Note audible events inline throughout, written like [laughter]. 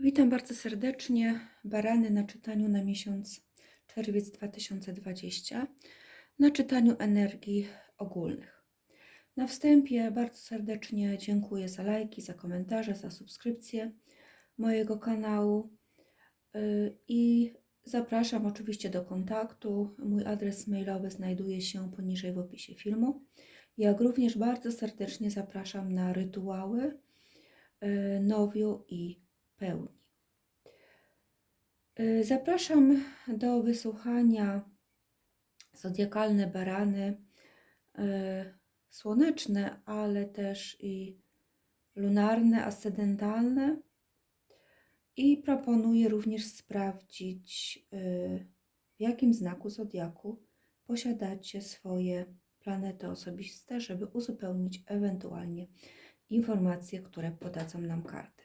Witam bardzo serdecznie. Barany na czytaniu na miesiąc czerwiec 2020, na czytaniu energii ogólnych. Na wstępie bardzo serdecznie dziękuję za lajki, za komentarze, za subskrypcję mojego kanału Yy, i zapraszam oczywiście do kontaktu. Mój adres mailowy znajduje się poniżej w opisie filmu. Jak również bardzo serdecznie zapraszam na rytuały yy, nowiu i pełni. Y, Zapraszam do wysłuchania zodiakalne barany y, słoneczne, ale też i lunarne, ascendentalne. I proponuję również sprawdzić, y, w jakim znaku zodiaku posiadacie swoje planety osobiste, żeby uzupełnić ewentualnie informacje, które podadzą nam karty.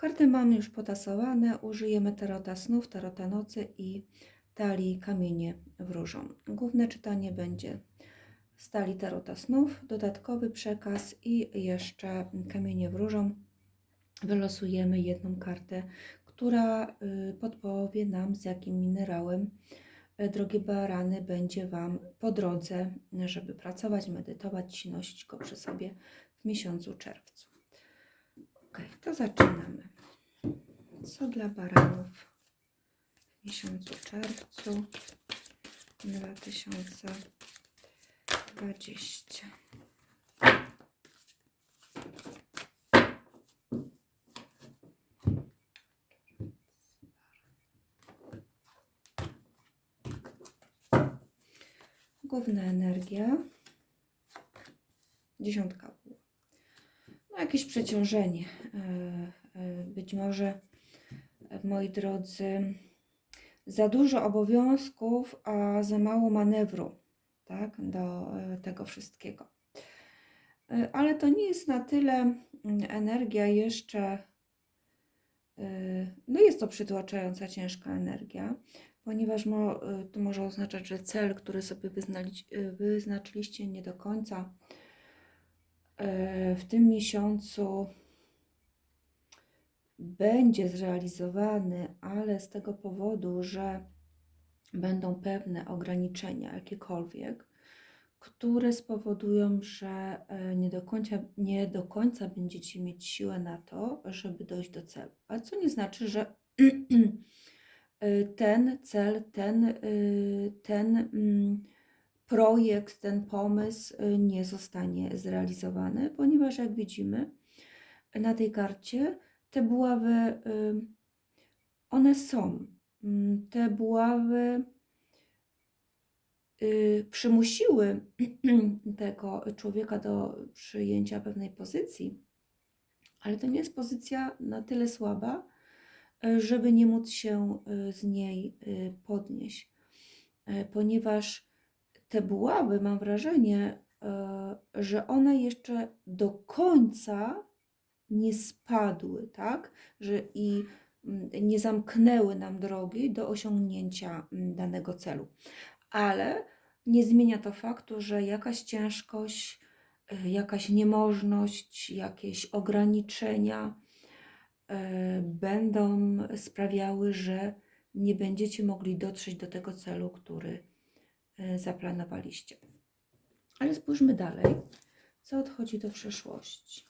Karty mamy już potasowane, użyjemy tarota snów, tarota nocy i talii kamienie wróżą. Główne czytanie będzie z talii tarota snów, dodatkowy przekaz i jeszcze kamienie wróżą. Wylosujemy jedną kartę, która y, podpowie nam z jakim minerałem y, drogie barany będzie Wam po drodze, żeby pracować, medytować nosić go przy sobie w miesiącu czerwcu. Ok, to zaczynamy. Co dla baranów w miesiącu czerwcu 2020? Główna energia. Dziesiątka. No, jakieś przeciążenie. e, e, Być może, moi drodzy, za dużo obowiązków, a za mało manewru tak, do e, tego wszystkiego. E, Ale to nie jest na tyle energia jeszcze. e, No jest to przytłaczająca, ciężka energia, ponieważ to może oznaczać, że cel, który sobie wyznaczyliście, nie do końca w tym miesiącu będzie zrealizowany, ale z tego powodu, że będą pewne ograniczenia, jakiekolwiek, które spowodują, że e, nie do, końca, nie do końca będziecie mieć siłę na to, żeby dojść do celu. Ale co nie znaczy, że [clears throat] e, ten cel, ten, e, ten mm, projekt, ten pomysł nie zostanie zrealizowany, ponieważ jak widzimy na tej karcie, te buławy, one są. Mm, Te buławy y, przymusiły [clears throat] tego człowieka do przyjęcia pewnej pozycji, ale to nie jest pozycja na tyle słaba, y, żeby nie móc się y, z niej y, podnieść, Y, ponieważ te buławy, mam wrażenie, y, że one jeszcze do końca nie spadły, tak? Że i mm, nie zamknęły nam drogi do osiągnięcia mm, danego celu. Ale nie zmienia to faktu, że jakaś ciężkość, y, jakaś niemożność, jakieś ograniczenia y, będą sprawiały, że nie będziecie mogli dotrzeć do tego celu, który y, zaplanowaliście. Ale spójrzmy dalej, co odchodzi do przyszłości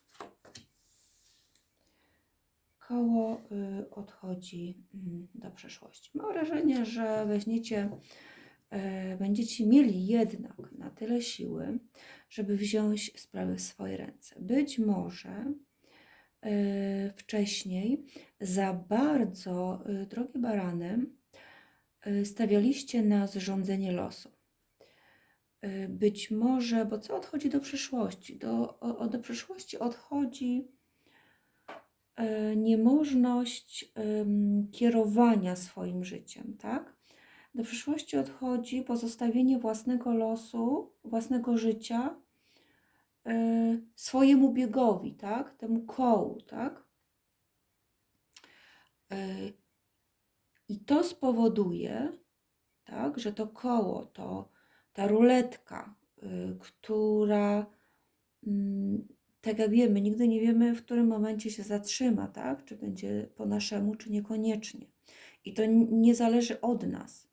koło y, odchodzi mm, do przeszłości. Mam wrażenie, że weźmiecie, e, będziecie mieli jednak na tyle siły, żeby wziąć sprawy w swoje ręce. Być może e, wcześniej za bardzo, y, drogie barany, y, stawialiście na zrządzenie losu. Y, Być może, bo co odchodzi do przyszłości? Do, o, do odchodzi e, niemożność em, kierowania swoim życiem, tak? Do przyszłości odchodzi pozostawienie własnego losu, własnego życia e, swojemu biegowi, tak? Temu kołu, tak? E, I to spowoduje, tak, że to koło, to ta ruletka, y, która mm, tak jak wiemy, nigdy nie wiemy, w którym momencie się zatrzyma, tak? Czy będzie po naszemu, czy niekoniecznie. I to nie zależy od nas.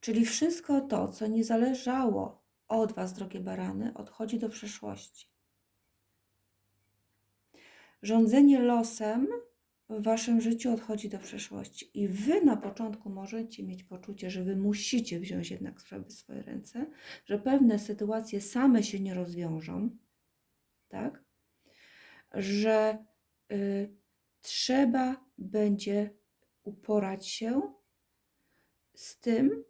Czyli wszystko to, co nie zależało od Was, drogie barany, odchodzi do przeszłości. Rządzenie losem w Waszym życiu odchodzi do przeszłości. I Wy na początku możecie mieć poczucie, że Wy musicie wziąć jednak sprawy w swoje ręce, że pewne sytuacje same się nie rozwiążą, tak? Że y, trzeba będzie uporać się z tym,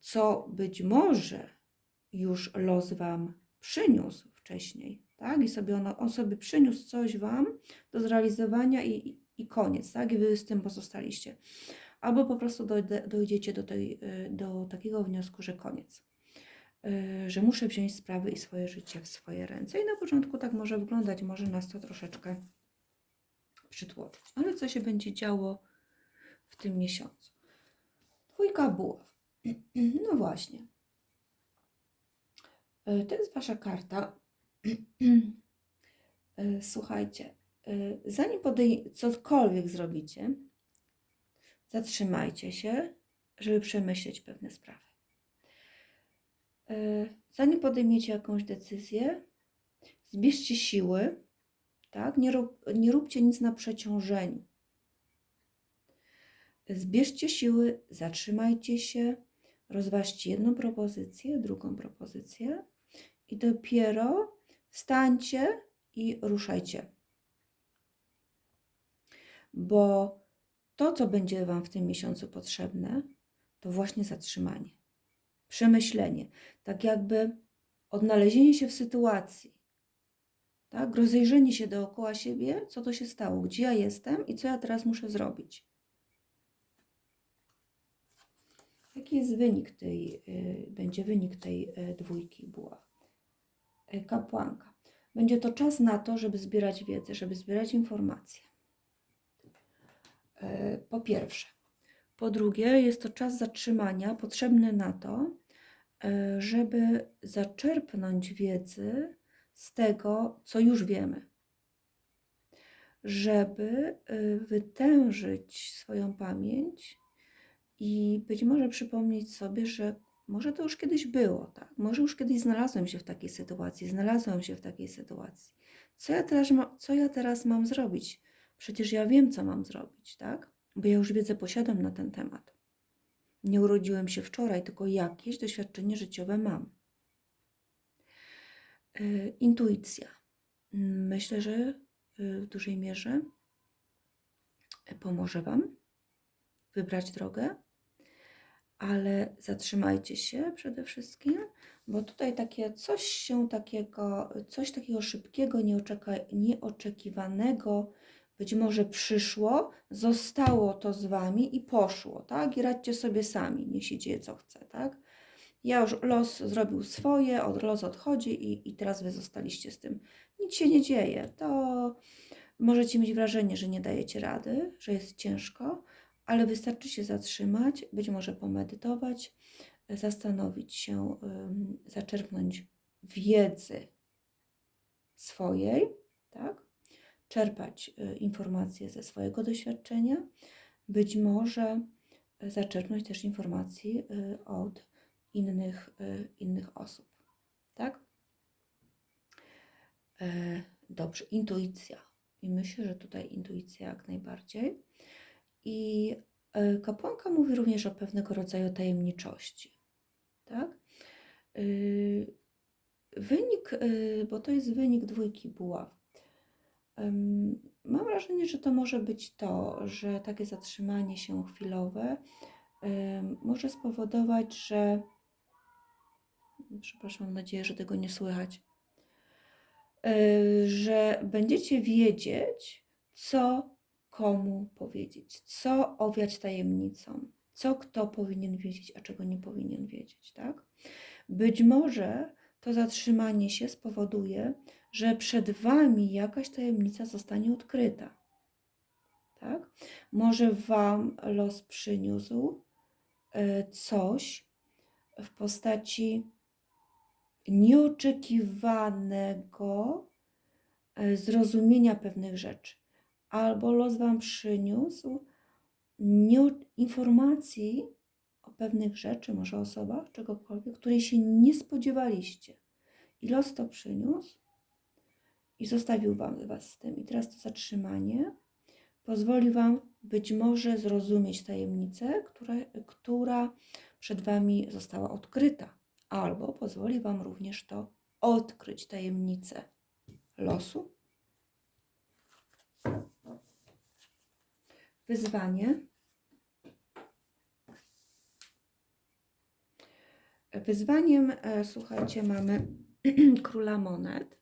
co być może już los Wam przyniósł wcześniej, tak? I sobie on sobie przyniósł coś Wam do zrealizowania i, i, i koniec, tak? I Wy z tym pozostaliście. Albo po prostu dojdę, dojdziecie do, tej, y, do takiego wniosku, że koniec. Y, Że muszę wziąć sprawy i swoje życie w swoje ręce. I na początku tak może wyglądać, może nas to troszeczkę przytłoczyć. Ale co się będzie działo w tym miesiącu? Dwójka buław. [clears throat] No właśnie. Y, To jest wasza karta. [clears throat] Y, Słuchajcie, zanim podej- cokolwiek zrobicie, zatrzymajcie się, żeby przemyśleć pewne sprawy. Y, Zanim podejmiecie jakąś decyzję, zbierzcie siły, tak? Nie, rób, nie róbcie nic na przeciążeniu. Zbierzcie siły, zatrzymajcie się, rozważcie jedną propozycję, drugą propozycję i dopiero wstańcie i ruszajcie. Bo to, co będzie Wam w tym miesiącu potrzebne, to właśnie zatrzymanie, przemyślenie, tak jakby odnalezienie się w sytuacji, tak? rozejrzenie się dookoła siebie, co to się stało, gdzie ja jestem i co ja teraz muszę zrobić. Jaki jest wynik tej, y, będzie wynik tej y, dwójki buław? Y, Kapłanka. Będzie to czas na to, żeby zbierać wiedzę, żeby zbierać informacje. Y, Po pierwsze. Po drugie, jest to czas zatrzymania potrzebny na to, żeby zaczerpnąć wiedzy z tego, co już wiemy. Żeby y, wytężyć swoją pamięć i być może przypomnieć sobie, że może to już kiedyś było, tak? Może już kiedyś znalazłem się w takiej sytuacji, znalazłem się w takiej sytuacji. Co ja teraz, ma, co ja teraz mam zrobić? Przecież ja wiem, co mam zrobić, tak? Bo ja już wiedzę posiadam na ten temat. Nie urodziłem się wczoraj, tylko jakieś doświadczenie życiowe mam. Y, Intuicja. Myślę, że y, w dużej mierze pomoże Wam wybrać drogę, ale zatrzymajcie się przede wszystkim, bo tutaj takie coś się takiego, coś takiego szybkiego, nieoczekiwanego być może przyszło, zostało to z Wami i poszło, tak? I radźcie sobie sami, niech się dzieje co chce, tak? Ja już los zrobił swoje, od los odchodzi i, i teraz Wy zostaliście z tym. Nic się nie dzieje, to możecie mieć wrażenie, że nie dajecie rady, że jest ciężko, ale wystarczy się zatrzymać, być może pomedytować, zastanowić się, zaczerpnąć wiedzy swojej, tak? Czerpać y, informacje ze swojego doświadczenia, być może y, zaczerpnąć też informacji y, od innych, innych osób, tak? E, Dobrze, intuicja. I myślę, że tutaj intuicja jak najbardziej. I e, kapłanka mówi również o pewnego rodzaju tajemniczości. Tak? Wynik, bo to jest wynik dwójki buław. Mam wrażenie, że to może być to, że takie zatrzymanie się chwilowe może spowodować, że. Przepraszam, mam nadzieję, że tego nie słychać. Y, Że będziecie wiedzieć, co komu powiedzieć, co owiać tajemnicą, co kto powinien wiedzieć, a czego nie powinien wiedzieć, tak? Być może to zatrzymanie się spowoduje, że przed Wami jakaś tajemnica zostanie odkryta, tak? Może Wam los przyniósł e, coś w postaci nieoczekiwanego e, zrozumienia pewnych rzeczy. Albo los Wam przyniósł informacji o pewnych rzeczy, może osobach, czegokolwiek, której się nie spodziewaliście. I los to przyniósł i zostawił wam, Was z tym. I teraz to zatrzymanie pozwoli Wam być może zrozumieć tajemnicę, która, która przed Wami została odkryta, albo pozwoli Wam również to odkryć tajemnicę losu. Wyzwanie. Wyzwaniem, e, słuchajcie, mamy [clears throat] króla monet.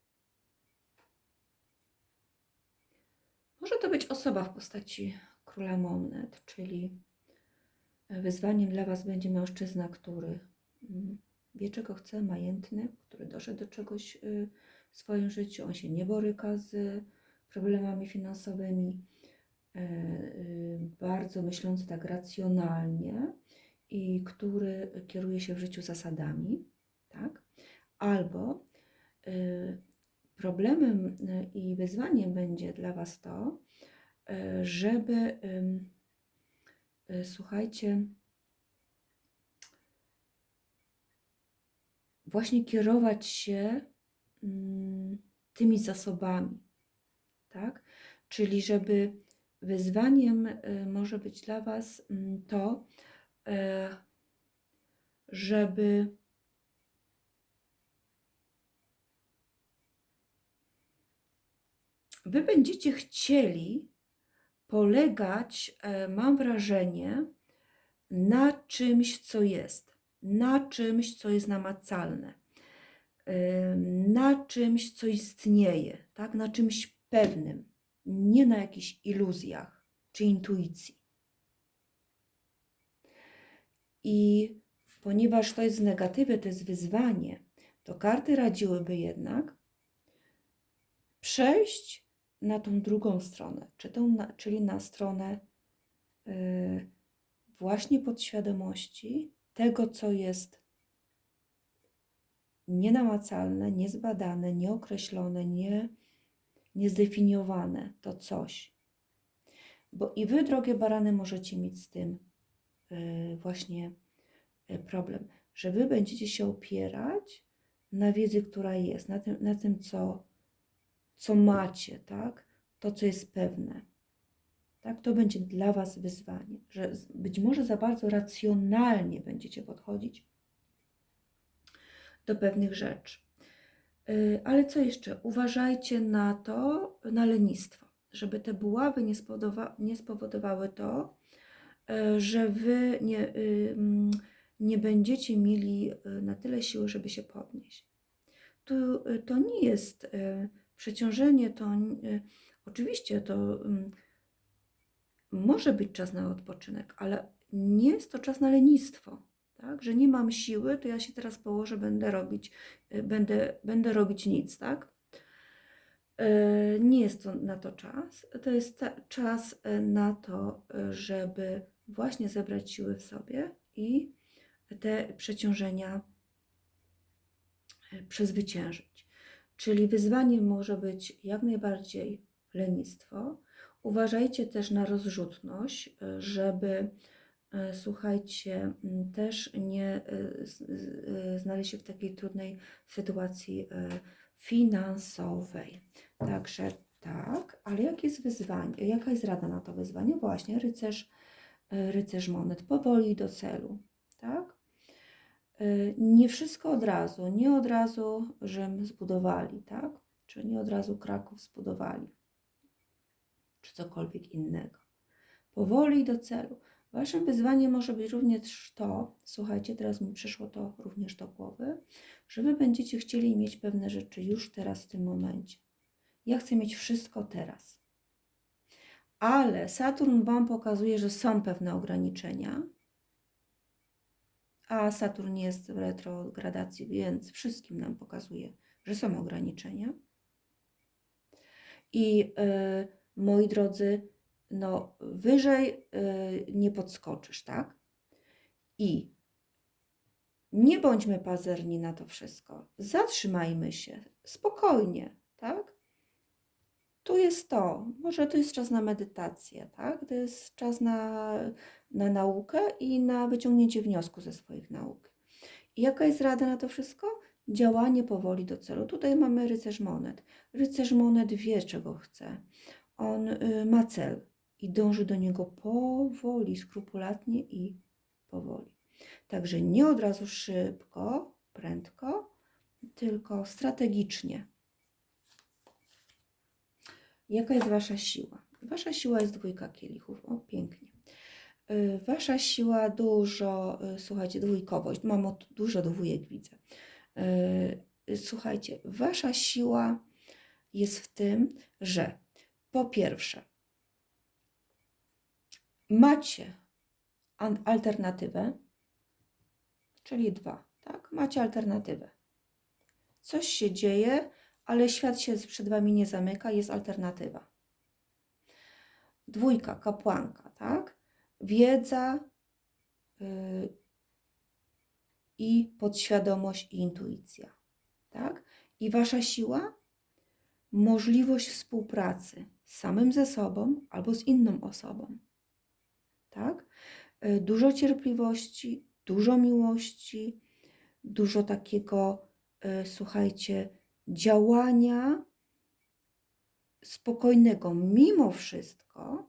Może to być osoba w postaci króla monet, czyli wyzwaniem dla Was będzie mężczyzna, który mm, wie czego chce, majętny, który doszedł do czegoś y, w swoim życiu, on się nie boryka z problemami finansowymi, e, y, bardzo myślący tak racjonalnie i który kieruje się w życiu zasadami, tak? Albo y, problemem i wyzwaniem będzie dla Was to, żeby słuchajcie, właśnie kierować się mm, tymi zasobami, tak? Czyli żeby wyzwaniem może być dla Was mm, to, e, żeby Wy będziecie chcieli polegać, e, mam wrażenie, na czymś, co jest, na czymś, co jest namacalne, e, na czymś, co istnieje, tak? na czymś pewnym, nie na jakichś iluzjach czy intuicji. I ponieważ to jest w negatywie, to jest wyzwanie, to karty radziłyby jednak przejść na tą drugą stronę, czy tą, czyli na stronę yy, właśnie podświadomości tego, co jest nienamacalne, niezbadane, nieokreślone, nie, niezdefiniowane, to coś. Bo i wy, drogie barany, możecie mieć z tym yy, właśnie yy, problem, że wy będziecie się opierać na wiedzy, która jest, na tym, na tym co co macie, tak? To, co jest pewne. Tak? To będzie dla Was wyzwanie, że być może za bardzo racjonalnie będziecie podchodzić do pewnych rzeczy. Y, ale co jeszcze? Uważajcie na to, na lenistwo, żeby te buławy nie, nie spowodowały to, y, że Wy nie, y, mm, nie będziecie mieli na tyle siły, żeby się podnieść. To, to nie jest Przeciążenie to y, oczywiście to mm, może być czas na odpoczynek, ale nie jest to czas na lenistwo. Tak? Że nie mam siły, to ja się teraz położę, będę robić, y, będę, będę robić nic, tak? Y, nie jest to na to czas. To jest czas na to, żeby właśnie zebrać siły w sobie i te przeciążenia przezwyciężyć. Czyli wyzwaniem może być jak najbardziej lenistwo. Uważajcie też na rozrzutność, e, żeby e, słuchajcie, też nie e, znaleźć się w takiej trudnej sytuacji finansowej. Także tak, ale jakie jest wyzwanie, jaka jest rada na to wyzwanie? Właśnie rycerz, rycerz monet, powoli do celu, tak? Y, nie wszystko od razu, nie od razu Rzym zbudowali, tak? Czy nie od razu Kraków zbudowali, czy cokolwiek innego. Powoli do celu. Waszym wyzwaniem może być również to, słuchajcie, teraz mi przyszło to również do głowy, że wy będziecie chcieli mieć pewne rzeczy już teraz, w tym momencie. Ja chcę mieć wszystko teraz. Ale Saturn Wam pokazuje, że są pewne ograniczenia, a Saturn jest w retrogradacji, więc wszystkim nam pokazuje, że są ograniczenia. I yy, moi drodzy, no wyżej yy, nie podskoczysz, tak? I Nie bądźmy pazerni na to wszystko. Zatrzymajmy się spokojnie, tak? Tu jest to. Może to jest czas na medytację, tak? To jest czas na, na naukę i na wyciągnięcie wniosku ze swoich nauk. I jaka jest rada na to wszystko? Działanie powoli do celu. Tutaj mamy rycerz monet. Rycerz monet wie, czego chce. On y, ma cel i dąży do niego powoli, skrupulatnie i powoli. Także nie od razu szybko, prędko, tylko strategicznie. Jaka jest Wasza siła? Wasza siła jest dwójka kielichów. O, pięknie. Y, Wasza siła dużo, y, słuchajcie, dwójkowość. Mam dużo dwójek, widzę. Y, Słuchajcie, Wasza siła jest w tym, że po pierwsze, macie alternatywę, czyli dwa, tak? Macie alternatywę. Coś się dzieje, ale świat się przed Wami nie zamyka, jest alternatywa. Dwójka, kapłanka, tak? Wiedza yy, i podświadomość i intuicja, tak? I Wasza siła? Możliwość współpracy samym ze sobą albo z inną osobą, tak? Y, Dużo cierpliwości, dużo miłości, dużo takiego, y, słuchajcie, działania spokojnego. Mimo wszystko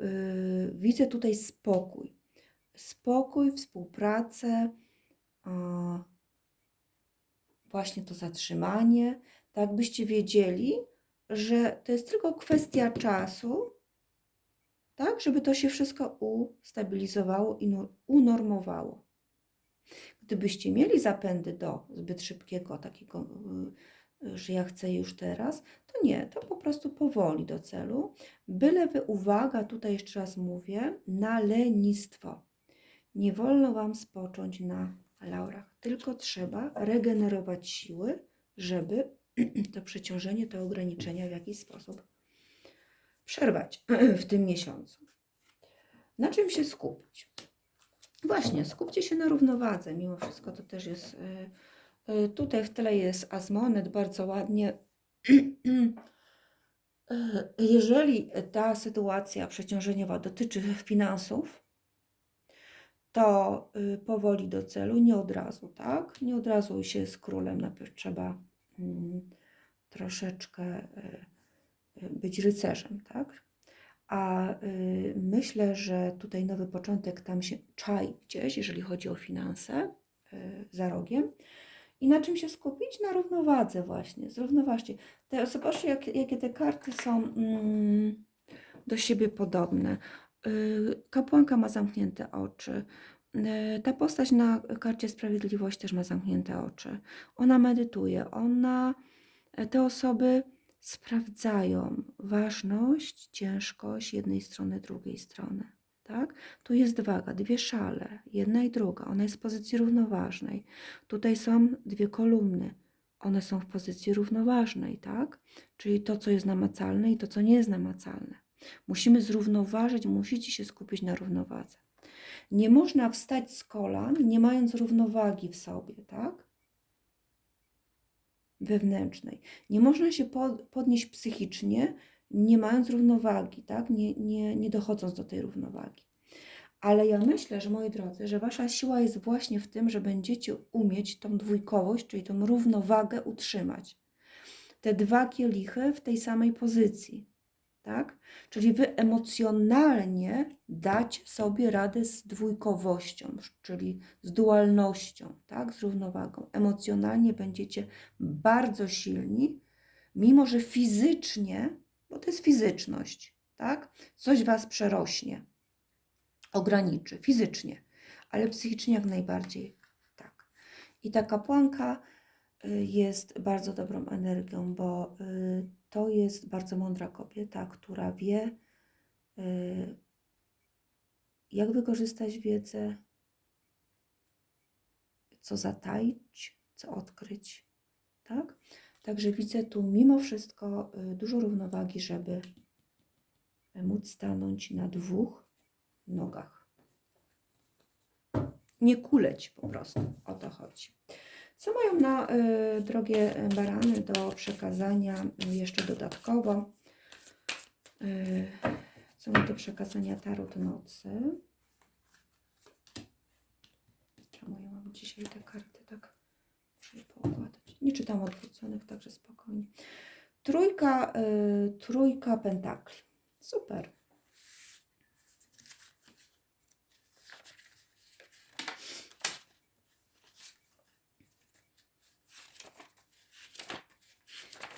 y, widzę tutaj spokój. Spokój, współpracę, właśnie to zatrzymanie, tak byście wiedzieli, że to jest tylko kwestia czasu, tak, żeby to się wszystko ustabilizowało i nu- unormowało. Gdybyście mieli zapędy do zbyt szybkiego takiego, y, y, że ja chcę już teraz, to nie, to po prostu powoli do celu. Byleby uwaga, tutaj jeszcze raz mówię, na lenistwo. Nie wolno Wam spocząć na laurach, tylko trzeba regenerować siły, żeby [clears throat] to przeciążenie, te ograniczenia w jakiś sposób przerwać [clears throat] w tym miesiącu. Na czym się skupić? Właśnie, skupcie się na równowadze. Mimo wszystko to też jest. Y, Tutaj w tle jest azmonet, bardzo ładnie. Y, [clears throat] Jeżeli ta sytuacja przeciążeniowa dotyczy finansów, to y, powoli do celu, nie od razu, tak? Nie od razu się z królem, najpierw trzeba mm, troszeczkę y, y, być rycerzem, tak? A myślę, że tutaj nowy początek tam się czai gdzieś, jeżeli chodzi o finanse, za rogiem. I na czym się skupić? Na równowadze właśnie, zrównoważcie. Te, zobaczcie, jak, jakie te karty są mm, do siebie podobne. Y, Kapłanka ma zamknięte oczy. Y, Ta postać na karcie Sprawiedliwość też ma zamknięte oczy. Ona medytuje, ona, te osoby sprawdzają ważność, ciężkość jednej strony, drugiej strony. Tak? Tu jest waga, dwie szale, jedna i druga. Ona jest w pozycji równoważnej. Tutaj są dwie kolumny. One są w pozycji równoważnej, tak? Czyli to, co jest namacalne i to, co nie jest namacalne. Musimy zrównoważyć, musicie się skupić na równowadze. Nie można wstać z kolan, nie mając równowagi w sobie, tak? Wewnętrznej. Nie można się po- podnieść psychicznie, nie mając równowagi, tak? Nie, nie, nie dochodząc do tej równowagi. Ale ja myślę, że moi drodzy, że wasza siła jest właśnie w tym, że będziecie umieć tą dwójkowość, czyli tą równowagę utrzymać. Te dwa kielichy w tej samej pozycji, tak? Czyli wy emocjonalnie dać sobie radę z dwójkowością, czyli z dualnością, tak? Z równowagą. Emocjonalnie będziecie bardzo silni, mimo że fizycznie, bo to jest fizyczność, tak? Coś was przerośnie, ograniczy fizycznie, ale psychicznie jak najbardziej tak. I ta kapłanka y, jest bardzo dobrą energią, bo y, to jest bardzo mądra kobieta, która wie, y, jak wykorzystać wiedzę, co zataić, co odkryć, tak? Także widzę tu mimo wszystko y, dużo równowagi, żeby móc stanąć na dwóch nogach. nie kuleć po prostu. O to chodzi. Co mają na y, drogie barany do przekazania y, jeszcze dodatkowo? Y, co ma do przekazania tarot nocy? Czemu ja mam dzisiaj te karty tak? Muszę je. Nie czytam odwróconych, także spokojnie. Trójka, y, trójka pentakli. Super.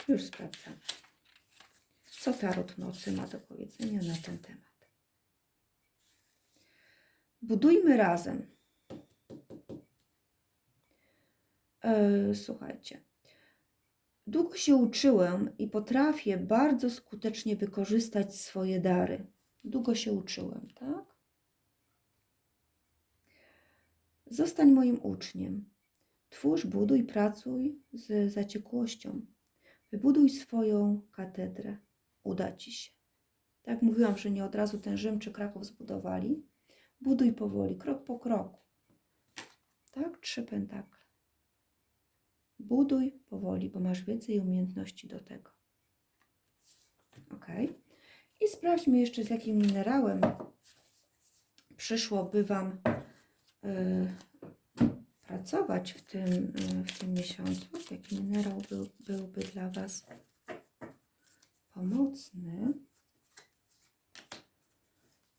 Już sprawdzam. Co Tarot Nocy ma do powiedzenia na ten temat? Budujmy razem. Słuchajcie. Długo się uczyłem i potrafię bardzo skutecznie wykorzystać swoje dary. Długo się uczyłem, tak? Zostań moim uczniem. Twórz, buduj, pracuj z zaciekłością. Wybuduj swoją katedrę. Uda ci się. Tak jak mówiłam, że nie od razu ten Rzym czy Kraków zbudowali. Buduj powoli, krok po kroku. Tak, trzy pentakle. Buduj powoli, bo masz więcej umiejętności do tego. Ok. I sprawdźmy jeszcze, z jakim minerałem przyszłoby Wam y, pracować w tym, y, w tym miesiącu. Jaki minerał był, byłby dla Was pomocny?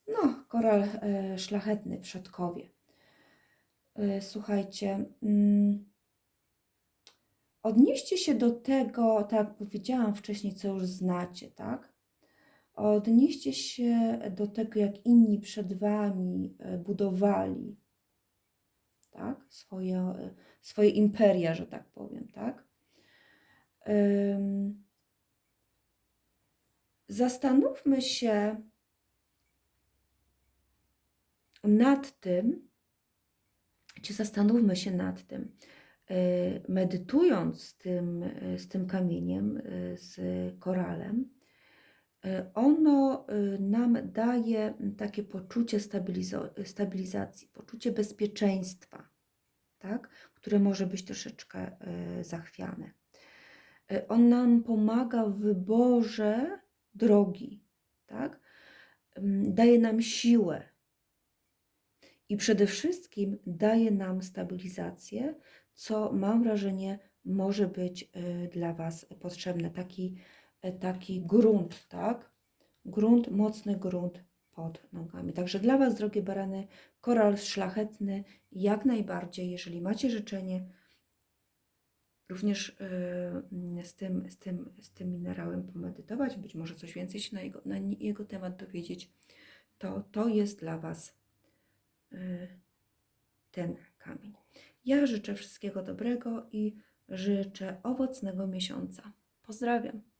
No, koral y, szlachetny, przodkowie. Y, Słuchajcie, mm, odnieście się do tego, tak jak powiedziałam wcześniej, co już znacie, tak? Odnieście się do tego, jak inni przed Wami y, budowali, tak? Swoje, y, swoje imperia, że tak powiem, tak? Ym, Zastanówmy się nad tym, czy zastanówmy się nad tym, medytując z tym, y, z tym kamieniem, y, z koralem, y, ono y, nam daje takie poczucie stabilizacji, poczucie bezpieczeństwa, tak? które może być troszeczkę y, zachwiane. Y, On nam pomaga w wyborze drogi, tak? Ym, Daje nam siłę i przede wszystkim daje nam stabilizację, co mam wrażenie może być y, dla Was potrzebne. Taki, y, taki grunt, tak? Grunt, mocny grunt pod nogami. Także dla Was, drogie barany, koral szlachetny jak najbardziej, jeżeli macie życzenie, również y, z, tym, z, tym, z tym minerałem pomedytować, być może coś więcej się na jego, na jego temat dowiedzieć, to to jest dla Was ten kamień. Ja życzę wszystkiego dobrego i życzę owocnego miesiąca. Pozdrawiam.